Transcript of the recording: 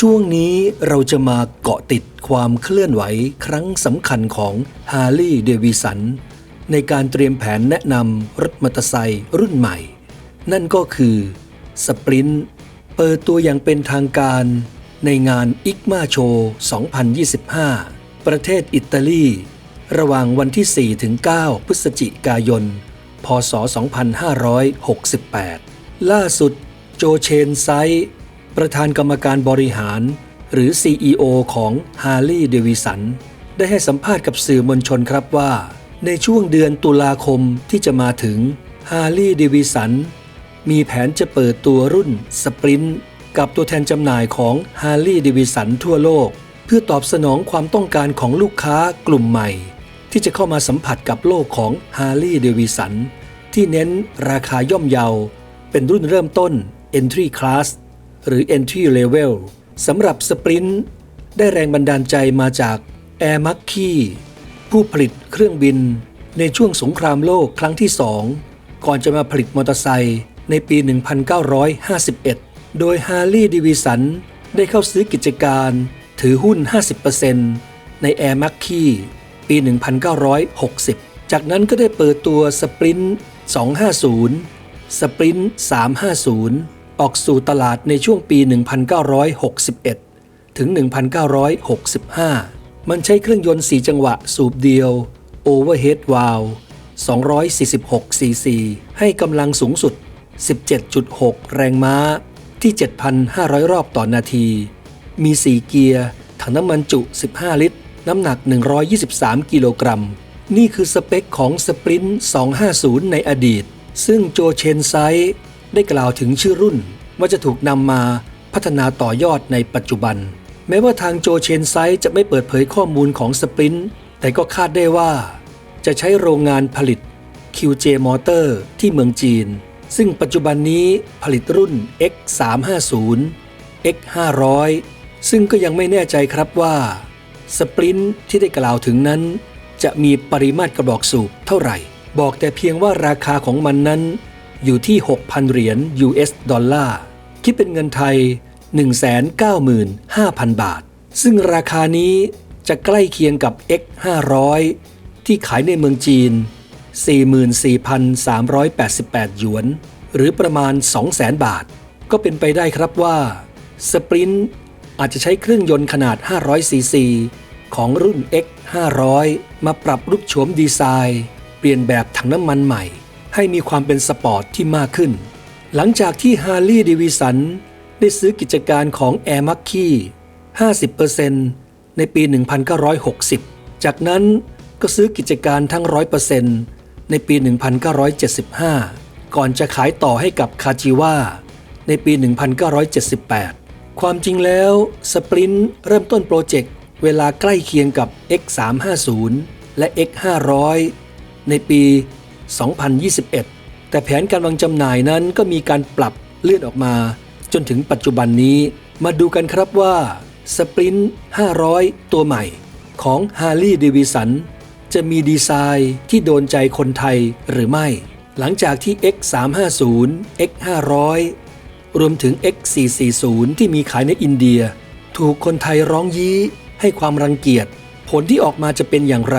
ช่วงนี้เราจะมาเกาะติดความเคลื่อนไหวครั้งสำคัญของฮาร์ลีย์เดวิสันในการเตรียมแผนแนะนำรถมอเตอร์ไซค์รุ่นใหม่ นั่นก็คือสปรินต์เปิดตัวอย่างเป็นทางการในงานอิกมาโช2025 ประเทศอิตาลี ระหว่างวันที่4ถึง9พฤศจิกายน พศ 2568 ล่าสุดโจเชนไซ ประธานกรรมการบริหาร หรือ CEO ของ Harley Davidson ได้ให้สัมภาษณ์กับสื่อมวลชนครับว่า ในช่วงเดือนตุลาคมที่จะมาถึง Harley Davidson มีแผนจะเปิดตัวรุ่นสปรินต์กับตัวแทนจำหน่ายของ Harley Davidson ทั่วโลก เพื่อตอบสนองความต้องการของลูกค้ากลุ่มใหม่ ที่จะเข้ามาสัมผัสกับโลกของ Harley Davidson ที่เน้นราคาย่อมเยา เป็นรุ่นเริ่มต้น Entry Class หรือ Entry Level สำหรับสปรินต์ได้แรงบันดาลใจมาจาก Air m a c k e y ผู้ผลิตเครื่องบินในช่วงสงครามโลกครั้งที่สองก่อนจะมาผลิตมอเตอร์ไซค์ในปี 1951 โดย Harley Davidson ได้เข้าซื้อกิจการถือหุ้น 50%ใน Air m a c k e y ปี 1960 จากนั้นก็ได้เปิดตัวสปรินต์250สปรินต์350 ออกสู่ตลาดในช่วงปี 1961 ถึง 1965 มันใช้เครื่องยนต์ 4 จังหวะสูบเดียว Overhead Valve 246ซีซีให้กำลังสูงสุด 17.6 แรงม้าที่ 7,500 รอบต่อนาที มี 4 เกียร์ ถังน้ำมันจุ 15 ลิตร น้ำหนัก 123 กิโลกรัม นี่คือสเปคของสปรินต์250 ในอดีต ซึ่งโจเชนไซ ได้กล่าวถึงชื่อรุ่นว่าจะถูกนำมาพัฒนาต่อยอดในปัจจุบัน แม้ว่าทางโจเชนไซจะไม่เปิดเผยข้อมูลของสปรินต์แต่ก็คาดได้ว่า จะใช้โรงงานผลิต QJ Motor ที่เมืองจีน ซึ่งปัจจุบันนี้ผลิตรุ่น X350 X500 ซึ่งก็ยังไม่แน่ใจครับว่าสปรินต์ที่ได้กล่าวถึงนั้น จะมีปริมาตรกระบอกสูบเท่าไหร่ บอกแต่เพียงว่าราคาของมันนั้น อยู่ที่ 6,000 เหรียญ US ดอลลาร์ คิดเป็นเงินไทย 195,000 บาท ซึ่งราคานี้จะใกล้เคียงกับ X500 ที่ขายในเมืองจีน 44,388 หยวน หรือประมาณ 200,000 บาท ก็เป็นไปได้ครับว่าสปรินต์อาจจะใช้เครื่องยนต์ขนาด 500 ซีซี ของรุ่น X 500มาปรับรูปโฉมดีไซน์ เปลี่ยนแบบถังน้ำมันใหม่ ให้มีความเป็นสปอร์ตที่มากขึ้น หลังจากที่ Harley Davidson ได้ซื้อกิจการของ Air m a c k e y 50%ในปี 1960 จากนั้นก็ซื้อกิจการทั้ง 100%ในปี 1975 ก่อนจะขายต่อให้กับคาจิว่าในปี 1978 ความจริงแล้วสปรินต์เริ่มต้นโปรเจกต์เวลาใกล้เคียงกับ X350 และ X500 ในปี 2021 แต่แผนการวางจำหน่ายนั้นก็มีการปรับเลื่อนออกมา จนถึงปัจจุบันนี้ มาดูกันครับว่าสปรินต์500 ตัวใหม่ของ Harley d a v i s o n จะมีดีไซน์ที่โดนใจคนไทยหรือไม่ หลังจากที่ X350 X500 รวมถึง X440 ที่มีขายในอินเดีย ถูกคนไทยร้องยี้ให้ความรังเกียจ ผลที่ออกมาจะเป็นอย่างไร